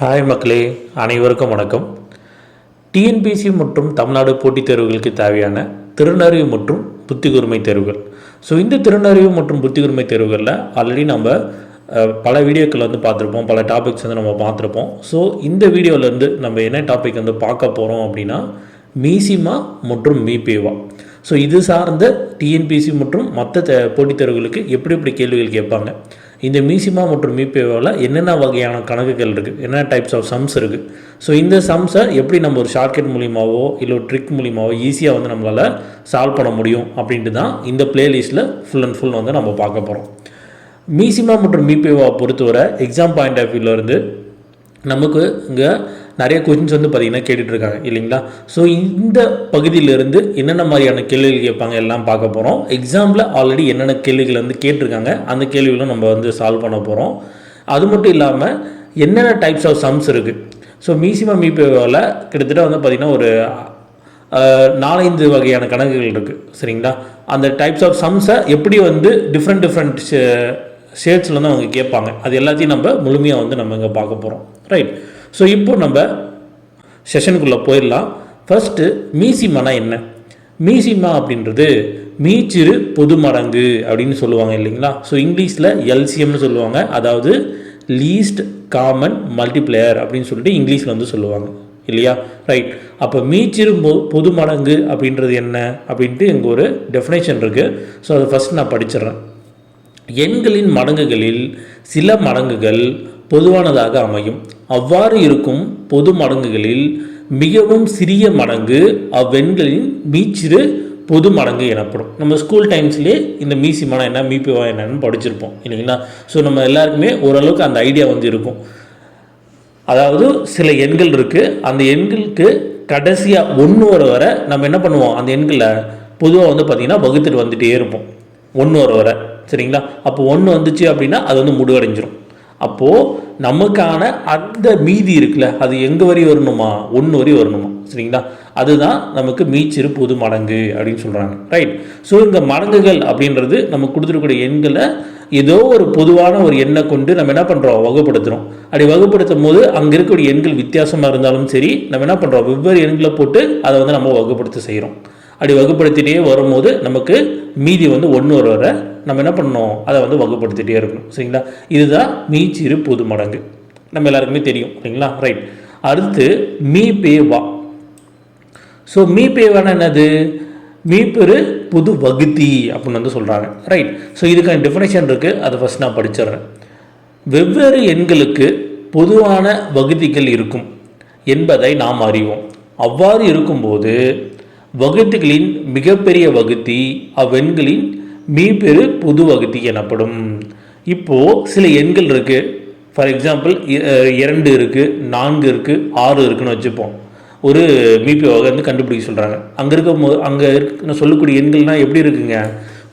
Hi மக்களே அனைவருக்கும் வணக்கம். டிஎன்பிசி மற்றும் தமிழ்நாடு போட்டித் தேர்வுகளுக்கு தேவையான திறனறிவு மற்றும் புத்திகூர்மை தேர்வுகள். ஸோ இந்த திறனறிவு மற்றும் புத்திகூர்மை தேர்வுகளில் ஆல்ரெடி நம்ம பல வீடியோக்கள் வந்து பார்த்துருப்போம் பல டாபிக்ஸ் வந்து நம்ம பார்த்துருப்போம். ஸோ இந்த வீடியோவிலேருந்து நம்ம என்ன டாபிக் வந்து பார்க்க போகிறோம் அப்படின்னா மீசிமா மற்றும் மீபேவா. ஸோ இது சார்ந்த டிஎன்பிசி மற்றும் மற்ற போட்டித் தேர்வுகளுக்கு எப்படி எப்படி கேள்விகள் கேட்பாங்க? இந்த மீசிமா மற்றும் மீபேவாவில் என்னென்ன வகையான கணக்குகள் இருக்குது என்னென்ன டைப்ஸ் ஆஃப் சம்ஸ் இருக்குது ஸோ இந்த சம்ஸை எப்படி நம்ம ஒரு ஷார்ட்கட் மூலியமாவோ இல்லை ஒரு ட்ரிக் மூலியமாகவோ ஈஸியாக வந்து நம்மளால் சால்வ் பண்ண முடியும் அப்படின்ட்டு தான் இந்த பிளேலிஸ்ட்டில் ஃபுல் அண்ட் ஃபுல் வந்து நம்ம பார்க்க போகிறோம் மீசிமா மற்றும் மீபேவாவை பொறுத்தவரை எக்ஸாம் பாயிண்ட் ஆஃப் வியூலேருந்து நமக்கு இங்கே நிறைய கொஷின்ஸ் வந்து பார்த்திங்கன்னா கேட்டுட்டு இருக்காங்க இல்லைங்களா? ஸோ இந்த பகுதியிலிருந்து என்னென்ன மாதிரியான கேள்விகள் கேட்பாங்க எல்லாம் பார்க்க போகிறோம் எக்ஸாமில் ஆல்ரெடி என்னென்ன கேள்விகள் வந்து கேட்டிருக்காங்க அந்த கேள்விகளும் நம்ம வந்து சால்வ் பண்ண போகிறோம் அது மட்டும் இல்லாமல் என்னென்ன டைப்ஸ் ஆஃப் சம்ஸ் இருக்குது ஸோ மீசிமா மீபேவாவில் கிட்டத்தட்ட வந்து பார்த்திங்கன்னா ஒரு நாலஞ்சு வகையான கணக்குகள் இருக்குது சரிங்களா? அந்த டைப்ஸ் ஆஃப் சம்ஸை எப்படி வந்து டிஃப்ரெண்ட் டிஃப்ரெண்ட் ஷேட்ஸில் வந்து அவங்க கேட்பாங்க. அது எல்லாத்தையும் நம்ம முழுமையாக வந்து நம்ம இங்கே பார்க்க போகிறோம் ரைட் ஸோ இப்போ நம்ம செஷனுக்குள்ளே போயிடலாம். ஃபஸ்ட்டு மீசிமானா என்ன? மீசிமா அப்படின்றது மீச்சிறு பொது மடங்கு அப்படின்னு சொல்லுவாங்க இல்லைங்களா? ஸோ இங்கிலீஷில் எல்சிஎம்னு சொல்லுவாங்க. அதாவது லீஸ்ட் காமன் மல்டிப்ளேயர் அப்படின்னு சொல்லிட்டு இங்கிலீஷில் வந்து சொல்லுவாங்க. இல்லையா? ரைட் அப்போ மீச்சிறு பொ- பொது மடங்கு அப்படின்றது என்ன? அப்படின்ட்டு இங்கே ஒரு டெஃபினேஷன் இருக்குது ஸோ அதை ஃபஸ்ட் நான் படிச்சிடுறேன். எண்களின் மடங்குகளில் சில மடங்குகள் பொதுவானதாக அமையும். அவ்வாறு இருக்கும் பொது மடங்குகளில் மிகவும் சிறிய மடங்கு அவ்வெண்களின் மீச்சிறு பொது மடங்கு எனப்படும். நம்ம ஸ்கூல் டைம்ஸ்லேயே இந்த மீசிமானா என்ன மீபிவா என்னன்னு படிச்சிருப்போம் இல்லைங்களா? ஸோ நம்ம எல்லாருக்குமே ஓரளவுக்கு அந்த ஐடியா வந்து இருக்கும். அதாவது சில எண்கள் இருக்குது அந்த எண்களுக்கு கடைசியாக ஒன்று வர வர நம்ம என்ன பண்ணுவோம்? அந்த எண்களை பொதுவாக வந்து பார்த்திங்கன்னா வகுத்துட்டு வந்துகிட்டே இருப்போம். ஒன்று வர வர சரிங்களா? அப்போ ஒன்று வந்துச்சு அப்படின்னா அது வந்து முடிவடைஞ்சிரும். அப்போது நமக்கான அந்த மீதி இருக்குல்ல அது எங்கே வரை வரணுமா? ஒன்று வரை வரணுமா? சரிங்களா? அதுதான் நமக்கு மீச்சிறு பொது மடங்கு அப்படின்னு சொல்கிறாங்க ரைட் ஸோ இந்த மடங்குகள் அப்படின்றது நம்ம கொடுத்துருக்கூடிய எண்களை ஏதோ ஒரு பொதுவான ஒரு எண்ணை கொண்டு நம்ம என்ன பண்ணுறோம் வகுப்படுத்துகிறோம் அப்படி வகுப்படுத்தும் போது அங்கே இருக்கக்கூடிய எண்கள் வித்தியாசமாக இருந்தாலும் சரி நம்ம என்ன பண்ணுறோம் வெவ்வேறு எண்களை போட்டு அதை வந்து நம்ம வகுப்படுத்த செய்கிறோம் அப்படி வகுப்படுத்திட்டே வரும்போது நமக்கு மீதி வந்து ஒன்று வர வர நம்ம என்ன பண்ணணும்? அதை வந்து வகுப்படுத்திட்டே இருக்கணும். சரிங்களா? இதுதான் மீச்சிறு பொது மடங்கு. நம்ம எல்லாருக்குமே தெரியும். சரிங்களா? ரைட் அடுத்து மீ பே வா ஸோ மீபேவான என்னது? மீப்பெரு புது வகுதி அப்படின்னு வந்து சொல்கிறாங்க ரைட் ஸோ இதுக்கான டெஃபினேஷன் இருக்குது அதை ஃபஸ்ட் நான் படிச்சிடுறேன். வெவ்வேறு எண்களுக்கு பொதுவான வகுதிகள் இருக்கும் என்பதை நாம் அறிவோம். அவ்வாறு இருக்கும்போது வகுத்திகளின் மிகப்பெரிய வகுத்தி அவ்வெண்களின் மீப்பெரு பொது வகுத்தி எனப்படும். இப்போது சில எண்கள் இருக்குது ஃபார் எக்ஸாம்பிள் இரண்டு இருக்குது நான்கு இருக்குது ஆறு இருக்குன்னு வச்சுப்போம். ஒரு மீபிஓவை வந்து கண்டுபிடிக்க சொல்கிறாங்க அங்கே இருக்க அங்கே இருக்க சொல்லக்கூடிய எண்கள்னால் எப்படி இருக்குங்க?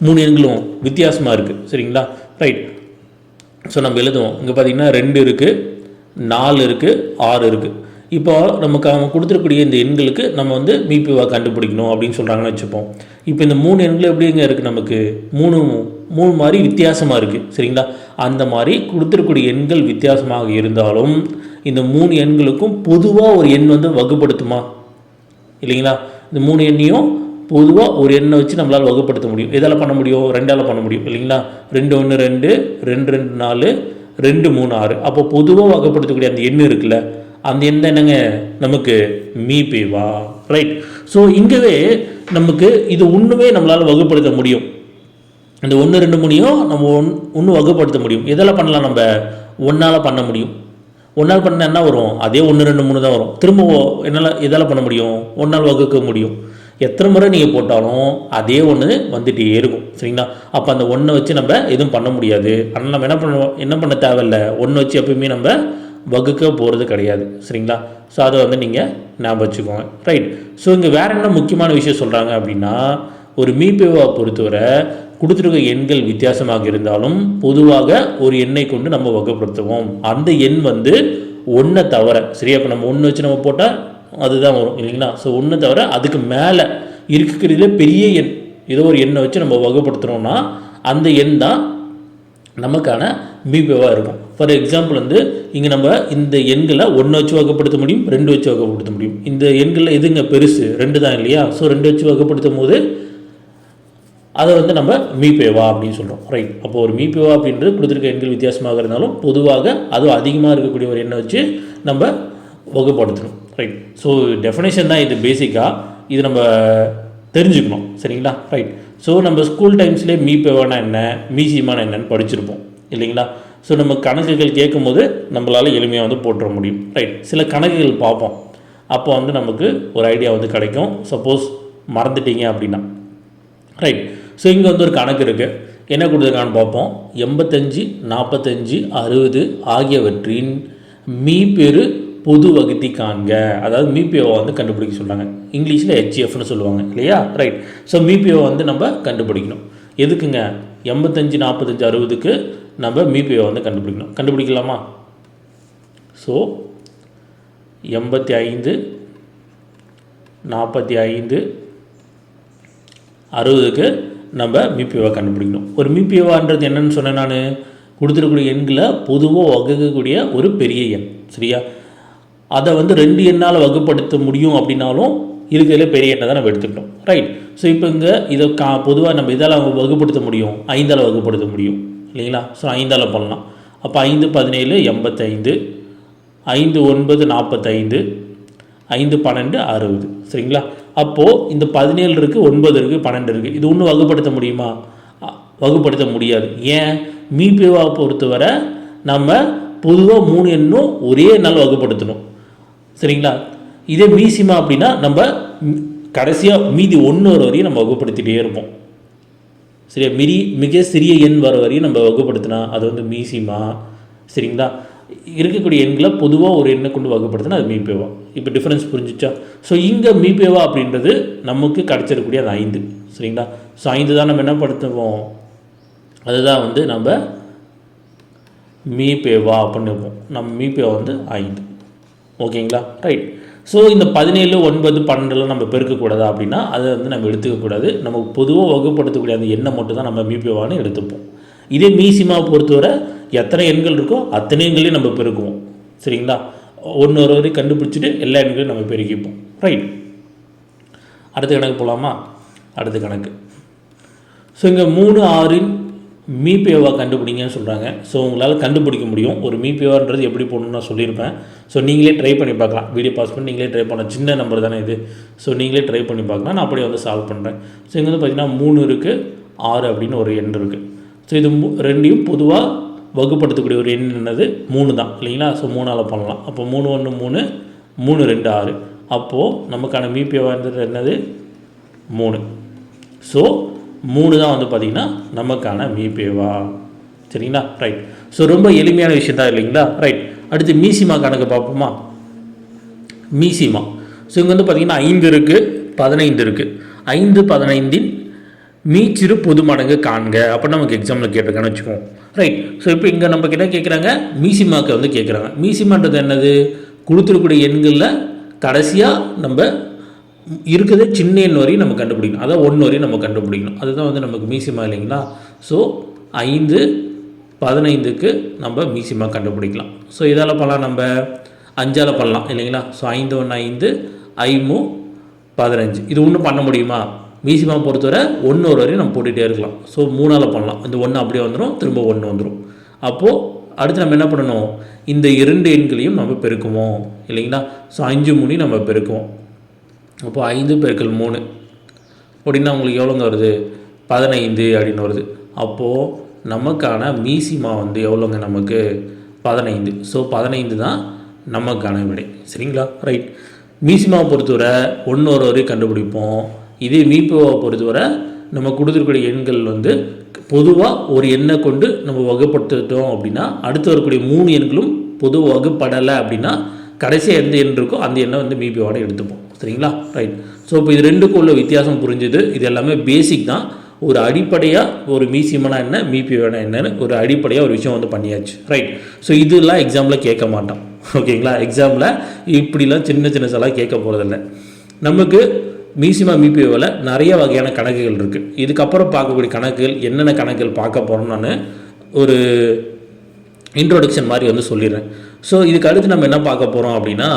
மூணு எண்களும் வித்தியாசமாக இருக்குது சரிங்களா? ரைட் ஸோ நம்ம எழுதுவோம். இங்கே பார்த்தீங்கன்னா ரெண்டு இருக்குது நாலு இருக்குது ஆறு இருக்குது இப்போ நமக்கு அவங்க கொடுத்துருக்கூடிய இந்த எண்களுக்கு நம்ம வந்து மீபிவா கண்டுபிடிக்கணும் அப்படின்னு சொல்கிறாங்கன்னு வச்சுப்போம். இப்போ இந்த மூணு எண்கள் எப்படிங்க இருக்குது நமக்கு? மூணு மூணு மாதிரி வித்தியாசமாக இருக்குது சரிங்களா? அந்த மாதிரி கொடுத்துருக்கூடிய எண்கள் வித்தியாசமாக இருந்தாலும் இந்த மூணு எண்களுக்கும் பொதுவாக ஒரு எண் வந்து வகுப்படுத்துமா? இல்லைங்களா? இந்த மூணு எண்ணையும் பொதுவாக ஒரு எண்ணை வச்சு நம்மளால் வகுப்படுத்த முடியும். எதால் பண்ண முடியும்? ரெண்டால் பண்ண முடியும். இல்லைங்களா? ரெண்டு ஒன்று ரெண்டு ரெண்டு ரெண்டு நாலு ரெண்டு மூணு ஆறு. அப்போ பொதுவாக வகைப்படுத்தக்கூடிய அந்த எண் இருக்குல்ல அந்த எந்த என்னங்க? நமக்கு மீ பேவா ரைட் ஸோ இங்கவே நமக்கு இது ஒன்றுமே நம்மளால் வகுப்படுத்த முடியும். இந்த ஒன்று ரெண்டு மூணையும் நம்ம ஒன் ஒன்று வகுப்படுத்த முடியும். இதெல்லாம் பண்ணலாம் நம்ம? ஒன்றால் பண்ண முடியும். ஒன்றால் பண்ண என்ன வரும்? அதே ஒன்று ரெண்டு மூணு தான் வரும். திரும்ப என்னால் எதால் பண்ண முடியும்? ஒன்றால் வகுக்க முடியும். எத்தனை முறை நீங்கள் போட்டாலும் அதே ஒன்று வந்துட்டே இருக்கும். சரிங்களா? அப்போ அந்த ஒன்றை வச்சு நம்ம எதுவும் பண்ண முடியாது. ஆனால் நம்ம என்ன பண்ணுவோம் என்ன பண்ண தேவையில்ல? ஒன்று வச்சு எப்பயுமே நம்ம வகுக்க போகிறது கிடையாது. சரிங்களா? ஸோ அதை வந்து நீங்கள் ஞாபகம் வச்சுக்கோங்க. ரைட் ஸோ இங்கே வேறு என்ன முக்கியமான விஷயம் சொல்கிறாங்க அப்படின்னா ஒரு மீபேவை பொறுத்தவரை கொடுத்துருக்க எண்கள் வித்தியாசமாக இருந்தாலும் பொதுவாக ஒரு எண்ணை கொண்டு நம்ம வகைப்படுத்துவோம். அந்த எண் வந்து ஒன்றை தவிர சரியா இப்போ நம்ம ஒன்று வச்சு நம்ம போட்டால் அதுதான் வரும் இல்லைங்களா? ஸோ ஒன்று தவிர அதுக்கு மேலே இருக்கிறதுல பெரிய எண் ஏதோ ஒரு எண்ணை வச்சு நம்ம வகைப்படுத்துகிறோம்னா அந்த எண் தான் நமக்கான மீபேவாக இருக்கும். ஃபார் எக்ஸாம்பிள் வந்து இங்கே நம்ம இந்த எண்களை ஒன்று வச்சு வகைப்படுத்த முடியும் ரெண்டு வச்சு வகைப்படுத்த முடியும். இந்த எண்களில் எதுங்க பெருசு? ரெண்டு தான் இல்லையா? ஸோ ரெண்டு வச்சு வகைப்படுத்தும் போது அதை வந்து நம்ம மீபேவா அப்படின்னு சொல்கிறோம் ரைட் அப்போ ஒரு மீபேவா அப்படின்றது கொடுத்துருக்க எண்கள் வித்தியாசமாக இருந்தாலும் பொதுவாக அதுவும் அதிகமாக இருக்கக்கூடிய ஒரு எண்ணை வச்சு நம்ம வகைப்படுத்தணும். ரைட் ஸோ டெஃபினேஷன் தான் இது பேசிக்காக இது நம்ம தெரிஞ்சுக்கணும். சரிங்களா? ரைட் ஸோ நம்ம ஸ்கூல் டைம்ஸ்லேயே மீபேவானா என்ன? மீசியமான என்னன்னு படிச்சிருப்போம். இல்லைங்களா? ஸோ நம்ம கணக்குகள் கேட்கும்போது நம்மளால் எளிமையாக வந்து போட்டுற முடியும். ரைட் சில கணக்குகள் பார்ப்போம். அப்போ வந்து நமக்கு ஒரு ஐடியா வந்து கிடைக்கும். சப்போஸ் மறந்துட்டீங்க அப்படின்னா. ரைட் ஸோ இங்கே வந்து ஒரு கணக்கு இருக்குது என்ன கொடுத்துருக்கான்னு பார்ப்போம். எண்பத்தஞ்சு நாற்பத்தஞ்சு அறுபது ஆகியவற்றின் மீப்பெரு பொது வகுத்தி காண்க. அதாவது மீபிஓவை வந்து கண்டுபிடிக்க சொல்கிறாங்க இங்கிலீஷில் ஹெச்எஃப்னு சொல்லுவாங்க. இல்லையா? ரைட் ஸோ மீபிஓ வந்து நம்ம கண்டுபிடிக்கணும். எதுக்குங்க? எண்பத்தஞ்சு நாற்பத்தஞ்சு அறுபதுக்கு நம்ம மீபிஓ வந்து கண்டுபிடிக்கணும். கண்டுபிடிக்கலாமா? ஸோ எண்பத்தி ஐந்து நாற்பத்தி ஐந்து அறுபதுக்கு நம்ம மிபிஓவை கண்டுபிடிக்கணும். ஒரு மிபிஓவான்றது என்னன்னு சொன்னேன் நான். கொடுத்துருக்கக்கூடிய எண்களை பொதுவாக வகுக்கக்கூடிய ஒரு பெரிய எண் சரியா? அதை வந்து ரெண்டு எண்ணால் வகுப்படுத்த முடியும் அப்படின்னாலும் இருக்கிறதுல பெரிய எண்ணை தான் நம்ம எடுத்துக்கிட்டோம். ரைட் ஸோ இப்போ இங்கே இதை கா பொதுவாக நம்ம இதால் வகுப்படுத்த முடியும்? ஐந்தால் வகுப்படுத்த முடியும். இல்லைங்களா? ஸோ ஐந்தால் பண்ணலாம் அப்போ ஐந்து பதினேழு எண்பத்தைந்து ஐந்து ஒன்பது நாற்பத்தைந்து ஐந்து பன்னெண்டு அறுபது. சரிங்களா? அப்போது இந்த பதினேழு இருக்குது ஒன்பது இருக்குது பன்னெண்டு இருக்குது இது ஒன்றும் வகுப்படுத்த முடியுமா? வகுப்படுத்த முடியாது. ஏன்? மீபிவாவை பொறுத்தவரை நம்ம பொதுவாக மூணு எண்ணும் ஒரே நாள் வகுப்படுத்தணும். சரிங்களா? இதே மீசிமா அப்படின்னா நம்ம கடைசியாக மீதி ஒன்று வர வரையும் நம்ம வகுப்படுத்திட்டே இருப்போம். சரியா? மிரி மிக சிறிய எண் வர வரையும் நம்ம வகுப்படுத்தினா அது வந்து மீசிமா சரிங்களா? இருக்கக்கூடிய எண்களை பொதுவாக ஒரு எண்ணை கொண்டு வகுப்படுத்தினா அது மீபேவா இப்போ டிஃப்ரென்ஸ் புரிஞ்சுச்சா? ஸோ இங்கே மீபேவா அப்படின்றது நமக்கு கிடச்சிருக்கக்கூடிய அது ஐந்து சரிங்களா? ஸோ ஐந்து தான் நம்ம என்ன படுத்துவோம்? அதுதான் வந்து நம்ம மீபேவா அப்படின்னு இருப்போம் நம்ம மீபேவா வந்து ஐந்து ஓகேங்களா? ரைட் ஸோ இந்த பதினேழு ஒன்பது பன்னெண்டுலாம் நம்ம பெருக்கக்கூடாதா அப்படின்னா அதை வந்து நம்ம எடுத்துக்கக்கூடாது. நம்ம பொதுவாக வகுப்படுத்தக்கூடிய அந்த எண்ணை மட்டும் தான் நம்ம மீபிவான்னு எடுத்துப்போம். இதே மீசிமா பொறுத்தவரை எத்தனை எண்கள் இருக்கோ அத்தனை எண்களையும் நம்ம பெருக்குவோம். சரிங்களா? ஒன்று ஒரு வரை கண்டுபிடிச்சிட்டு எல்லா எண்களையும் நம்ம பெருக்கிப்போம். ரைட் அடுத்த கணக்கு போகலாமா அடுத்த கணக்கு. ஸோ இங்கே மூணு ஆறின் மீபேவாக கண்டுபிடிங்கன்னு சொல்கிறாங்க ஸோ உங்களால் கண்டுபிடிக்க முடியும். ஒரு மீபேவான்றது எப்படி போடணும்னு நான் சொல்லியிருப்பேன். ஸோ நீங்களே ட்ரை பண்ணி பார்க்கலாம். வீடியோ பாஸ் பண்ணி நீங்களே ட்ரை பண்ணலாம். சின்ன நம்பர் தானே இது. ஸோ நீங்களே ட்ரை பண்ணி பார்க்கலாம். நான் அப்படியே வந்து சால்வ் பண்ணுறேன் ஸோ இங்கே வந்து பார்த்தீங்கன்னா மூணு இருக்குது ஆறு அப்படின்னு ஒரு எண் இருக்குது ஸோ இது ரெண்டையும் பொதுவாக வகுப்படுத்தக்கூடிய ஒரு எண் என்னது? மூணு தான். இல்லைங்களா? ஸோ மூணால் பண்ணலாம். அப்போ மூணு ஒன்று மூணு மூணு ரெண்டு ஆறு. அப்போது நமக்கான மீபேவான்றது என்னது? மூணு. ஸோ மூணு தான் வந்து பார்த்திங்கன்னா நமக்கான மீபேவா சரிங்களா? ரைட் ஸோ ரொம்ப எளிமையான விஷயம் தான் இல்லைங்களா? ரைட் அடுத்து மீசிமா கணக்கு பார்ப்போமா? மீசிமா. ஸோ இங்கே வந்து பார்த்திங்கன்னா ஐந்து இருக்குது பதினைந்து இருக்குது ஐந்து பதினைந்தின் மீச்சிறு பொது மடங்கு காண்க. அப்போ நமக்கு எக்ஸாமில் கேட்டிருக்கான்னு வச்சுக்கோம் ரைட் ஸோ இப்போ இங்கே நம்ம கிட்ட கேட்குறாங்க மீசிமாக்கு வந்து கேட்குறாங்க மீசிமான்றது என்னது? கொடுத்துருக்கூடிய எண்களில் கடைசியாக நம்ம இருக்கிறது சின்ன எண் வரையும் நம்ம கண்டுபிடிக்கணும். அதான் ஒன்று வரையும் நம்ம கண்டுபிடிக்கணும். அதுதான் வந்து நமக்கு மீசிமா இல்லைங்களா? ஸோ ஐந்து பதினைந்துக்கு நம்ம மீசிமா கண்டுபிடிக்கலாம். ஸோ இதால் பண்ணலாம் நம்ம அஞ்சால் பண்ணலாம் இல்லைங்களா? ஸோ ஐந்து ஒன்று ஐந்து ஐமு பதினஞ்சு. இது ஒன்றும் பண்ண முடியுமா? மீசிமா பொறுத்தவரை ஒன்று ஒரு வரையும் நம்ம போட்டுகிட்டே இருக்கலாம். ஸோ மூணால் பண்ணலாம். இந்த ஒன்று அப்படியே வந்துடும் திரும்ப ஒன்று வந்துடும் அப்போது அடுத்து நம்ம என்ன பண்ணணும்? இந்த இரண்டு எண்களையும் நம்ம பெருக்குவோம் இல்லைங்களா? ஸோ அஞ்சு மூணையும் நம்ம பெருக்குவோம். அப்போ ஐந்து பெருக்கள் மூணு. அப்படின்னா உங்களுக்கு எவ்வளோங்க வருது? பதினைந்து அப்படின்னு வருது. அப்போது நமக்கான மீசிமா வந்து எவ்வளோங்க நமக்கு? பதினைந்து. ஸோ பதினைந்து தான் நமக்கான விடை. சரிங்களா? ரைட் மீசிமாவை பொறுத்தவரை ஒன்று ஒரு வரை கண்டுபிடிப்போம். இதே மீபோவை பொறுத்தவரை நம்ம கொடுத்துருக்கூடிய எண்கள் வந்து பொதுவாக ஒரு எண்ணை கொண்டு நம்ம வகுப்படுத்திட்டோம் அப்படின்னா அடுத்து வரக்கூடிய மூணு எண்களும் பொது வகுப்படலை அப்படின்னா கடைசியாக எந்த எண் இருக்கோ அந்த எண்ணை வந்து மீபியோட எடுத்துப்போம். சரிங்களா? ரைட் ஸோ இப்போ இது ரெண்டுக்கும் உள்ள வித்தியாசம் புரிஞ்சுது. இது எல்லாமே பேசிக் தான். ஒரு அடிப்படையாக ஒரு மீசியமான என்ன மீபியோனா என்னன்னு ஒரு அடிப்படையாக ஒரு விஷயம் வந்து பண்ணியாச்சு. ரைட் ஸோ இதெல்லாம் எக்ஸாமில் கேட்க மாட்டோம். ஓகேங்களா? எக்ஸாமில் இப்படிலாம் சின்ன சின்ன சலாக கேட்க போகிறதில்ல நமக்கு மீசிமா மீபிஓவில் நிறைய வகையான கணக்குகள் இருக்குது இதுக்கப்புறம் பார்க்கக்கூடிய கணக்குகள் என்னென்ன கணக்குகள் பார்க்க போகிறோம்னு நான் ஒரு இன்ட்ரோடக்ஷன் மாதிரி வந்து சொல்லிடுறேன். ஸோ இதுக்கு அடுத்து நம்ம என்ன பார்க்க போகிறோம் அப்படின்னா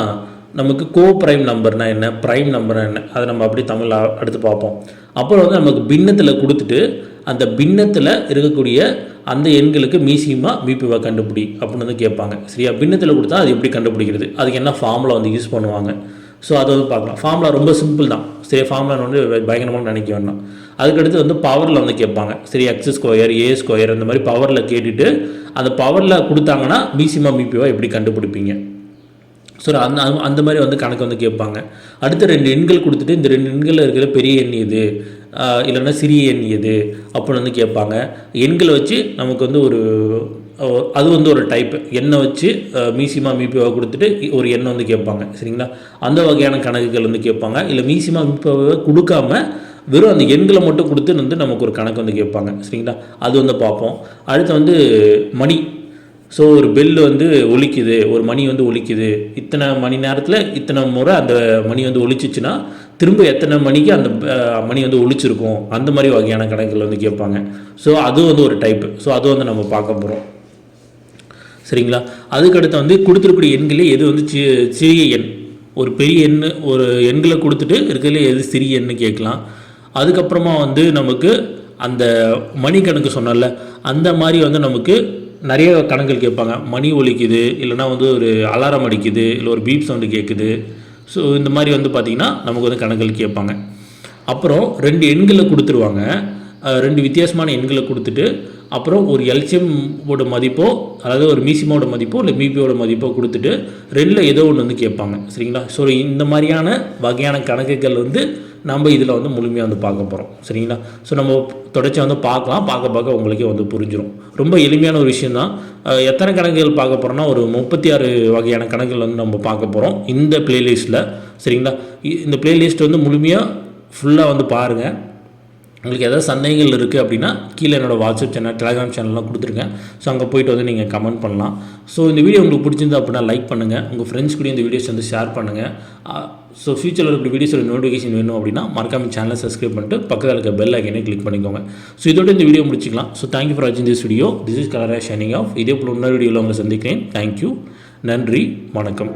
நமக்கு கோ ப்ரைம் நம்பர்னால் என்ன? ப்ரைம் நம்பர்னா என்ன? அதை நம்ம அப்படி தமிழ் அடுத்து பார்ப்போம். அப்புறம் வந்து நமக்கு பின்னத்தில் கொடுத்துட்டு அந்த பின்னத்தில் இருக்கக்கூடிய அந்த எண்களுக்கு மீசியமாக பிபிவா கண்டுபிடி அப்படின்னு வந்து கேட்பாங்க. சரியா? பின்னத்தில் கொடுத்தா அது எப்படி கண்டுபிடிக்கிறது? அதுக்கு என்ன ஃபார்முலா வந்து யூஸ் பண்ணுவாங்க? ஸோ அதை வந்து பார்க்கலாம். ஃபார்முலா ரொம்ப சிம்பிள் தான். சரி ஃபார்முலா வந்து பயங்கரமாக நினைக்க வேண்டாம். அதுக்கடுத்து வந்து பவரில் வந்து கேட்பாங்க. சரி எக்ஸ் ஸ்கொயர் ஏ ஸ்கொயர் அந்த மாதிரி பவரில் கேட்டுட்டு அந்த பவரில் கொடுத்தாங்கன்னா மீசிமா மிபிவா எப்படி கண்டுபிடிப்பீங்க? ஸோ அந்த அந்த- மாதிரி வந்து கணக்கு வந்து கேட்பாங்க. அடுத்த ரெண்டு எண்கள் கொடுத்துட்டு இந்த ரெண்டு எண்களில் இருக்கிற பெரிய எண் எது? இல்லைன்னா சிறிய எண் எது? அப்படின்னு வந்து கேட்பாங்க. எண்களை வச்சு நமக்கு வந்து ஒரு அது வந்து ஒரு டைப் எண்ணை வச்சு மீசிமா மீபிவா கொடுத்துட்டு ஒரு எண்ணை வந்து கேட்பாங்க. சரிங்களா? அந்த வகையான கணக்குகள் வந்து கேட்பாங்க. இல்லை மீசிமா மீபிவாவை கொடுக்காம வெறும் அந்த எண்களை மட்டும் கொடுத்து வந்து நமக்கு ஒரு கணக்கு வந்து கேட்பாங்க. சரிங்களா? அது வந்து பார்ப்போம். அடுத்து வந்து மணி. ஸோ ஒரு பெல் வந்து ஒலிக்குது ஒரு மணி வந்து ஒலிக்குது. இத்தனை மணி நேரத்தில் இத்தனை முறை அந்த மணி வந்து ஒலிச்சிச்சுன்னா திரும்ப எத்தனை மணிக்கு அந்த மணி வந்து ஒழிச்சிருக்கும் அந்த மாதிரி வகையான கணக்கில் வந்து கேட்பாங்க. ஸோ அது வந்து ஒரு டைப்பு ஸோ அது வந்து நம்ம பார்க்க போகிறோம் சரிங்களா? அதுக்கடுத்து வந்து கொடுத்துருக்கூடிய எண்களே எது வந்து சி சிறிய எண்? ஒரு பெரிய எண் ஒரு எண்களை கொடுத்துட்டு இருக்கிறதுல எது சிறிய எண்ணு கேட்கலாம். அதுக்கப்புறமா வந்து நமக்கு அந்த மணி கணக்கு சொன்னல அந்த மாதிரி வந்து நமக்கு நிறைய கணங்கள் கேட்பாங்க. மணி ஒலிக்குது இல்லைன்னா வந்து ஒரு அலாரம் அடிக்குது இல்லை ஒரு பீப் சவுண்டு கேட்குது ஸோ இந்த மாதிரி வந்து பார்த்திங்கன்னா நமக்கு வந்து கணங்கள் கேட்பாங்க. அப்புறம் ரெண்டு எண்களை கொடுத்துருவாங்க. ரெண்டு வித்தியாசமான எண்களை கொடுத்துட்டு அப்புறம் ஒரு எல்சியமோட மதிப்போ அதாவது ஒரு மீசிமோட மதிப்போ இல்லை மீபியோட மதிப்போ கொடுத்துட்டு ரெண்டில் ஏதோ ஒன்று வந்து கேட்பாங்க. சரிங்களா? ஸோ இந்த மாதிரியான வகையான கணக்குகள் வந்து நம்ம இதில் வந்து முழுமையாக வந்து பார்க்க போகிறோம் சரிங்களா? ஸோ நம்ம தொடர்ச்சி வந்து பார்க்கலாம். பார்க்க பார்க்க உங்களுக்கே வந்து புரிஞ்சிடும் ரொம்ப எளிமையான ஒரு விஷயம் தான் எத்தனை கணக்குகள் பார்க்க போகிறோம்னா ஒரு முப்பத்தி ஆறு வகையான கணக்குகள் வந்து நம்ம பார்க்க போகிறோம் இந்த பிளேலிஸ்ட்டில் சரிங்களா? இந்த பிளேலிஸ்ட் வந்து முழுமையாக ஃபுல்லாக வந்து பாருங்கள் உங்களுக்கு ஏதாவது சந்தேகங்கள் இருக்குது அப்படின்னா கீழே என்னோடய வாட்ஸ்அப் சேனல் டெலிகிராம் சேனல்லாம் கொடுத்துருக்கேன். ஸோ அங்கே போயிட்டு வந்து நீங்கள் கமெண்ட் பண்ணலாம். ஸோ இந்த வீடியோ உங்களுக்கு பிடிச்சிருந்தா அப்படின்னா லைக் பண்ணுங்கள் உங்கள் ஃப்ரெண்ட்ஸ் கூட இந்த வீடியோஸ் வந்து ஷேர் பண்ணுங்கள் ஸோ ஃபியூச்சரில் இருக்கிற வீடியோஸோட நோட்டிஃபிகேஷன் வேணும் அப்படின்னா மறக்காம சேனலை சப்ஸ்கிரைப் பண்ணிட்டு பக்கத்தில் இருக்க பெல் ஐக்கனே கிளிக் பண்ணிக்கோங்க. ஸோ இதோட இந்த வீடியோ முடிச்சிக்கலாம். ஸோ தேங்க்யூ ஃபார் வாட்சிங் திஸ் வீடியோ திஸ் இஸ் கலரா ஷைனிங் ஆஃப் இதே போல் இன்னொரு வீடியோவில் உங்களை சந்திக்கிறேன். தேங்க்யூ நன்றி. வணக்கம்.